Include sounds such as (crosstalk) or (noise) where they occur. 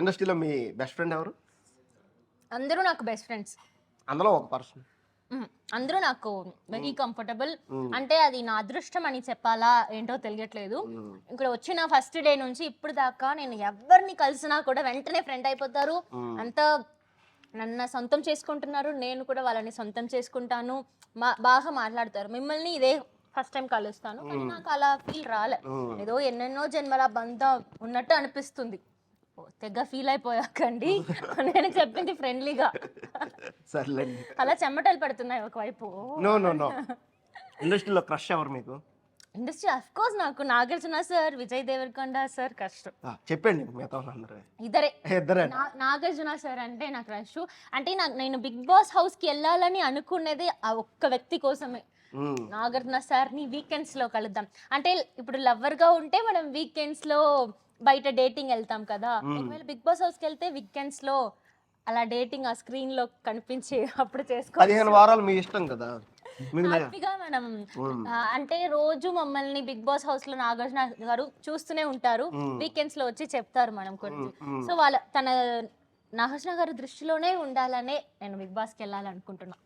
ఇండస్ట్రీలో మీ best friend ఎవరు? అందరూ నాకు బెస్ట్ ఫ్రెండ్స్. అందులో ఒక పర్సన్. అందరూ నాకు వెరీ కంఫర్టబుల్. అంటే అది నా అదృష్టం అని చెప్పాలా ఏంటో తెలియట్లేదు. ఇక్కడ వచ్చిన ఫస్ట్ డే నుంచి ఇప్పుడు దాకా నేను ఎవరిని కలిసినా కూడా వెంటనే ఫ్రెండ్ అయిపోతారు. అంత నన్ను సొంతం చేసుకుంటున్నారు. నేను కూడా వాళ్ళని సొంతం చేసుకుంటాను. మా బాగా మాట్లాడతారు. మిమ్మల్ని ఇదే ఫస్ట్ టైం కలుస్తాను. కానీ నాకు అలా ఫీల్ రాలే. ఏదో ఎన్నెన్నో జన్మల బంధం ఉన్నట్టు అనిపిస్తుంది. తెగ ఫీల్ అయిపోయాకండి. నేను చెప్పింది ఫ్రెండ్లీగా సర్లేండి. అలా చెమటలు పడుతున్నాయి ఒకవైపు. నో నో నో ఇండస్ట్రీలో క్రష్ ఎవరు మీకు? ఇండస్ట్రీ అఫ్ కోర్స్ నాకు నాగార్జున సార్ విజయ్ దేవరకొండ సార్ కష్టం చెప్పండి మిగతా ఇద్దరే. ఇద్దరే. నాగార్జున సార్ అంటే నాకు రష్ అంటే నాకు నేను బిగ్ బాస్ హౌస్కి వెళ్ళాలని అనుకునేది ఆ ఒక్క వ్యక్తి కోసమే. నాగార్జున సార్ని వీకెండ్స్లో కలుద్దాం. అంటే ఇప్పుడు లవర్గా ఉంటే మనం వీకెండ్స్లో బయట డేటింగ్ వెళ్తాం కదా. ఒకవేళ బిగ్ బాస్ హౌస్కి వెళ్తే వీకెండ్స్లో అలా డేటింగ్ ఆ స్క్రీన్లో కనిపించి (laughs) అప్పుడు చేసుకో పదిహేను వారాలు మీ ఇష్టం కదా. మీకు నయ- హ్యాపీగా మనం ఆ, అంటే రోజు మమ్మల్ని బిగ్ బాస్ హౌస్లో నాగార్జున గారు చూస్తూనే ఉంటారు. వీకెండ్స్లో వచ్చి చెప్తారు మనం కొన్ని సో వాళ్ళ తన నాగార్జున గారి దృష్టిలోనే ఉండాలనే నేను బిగ్ బాస్కి వెళ్ళాలనుకుంటున్నా.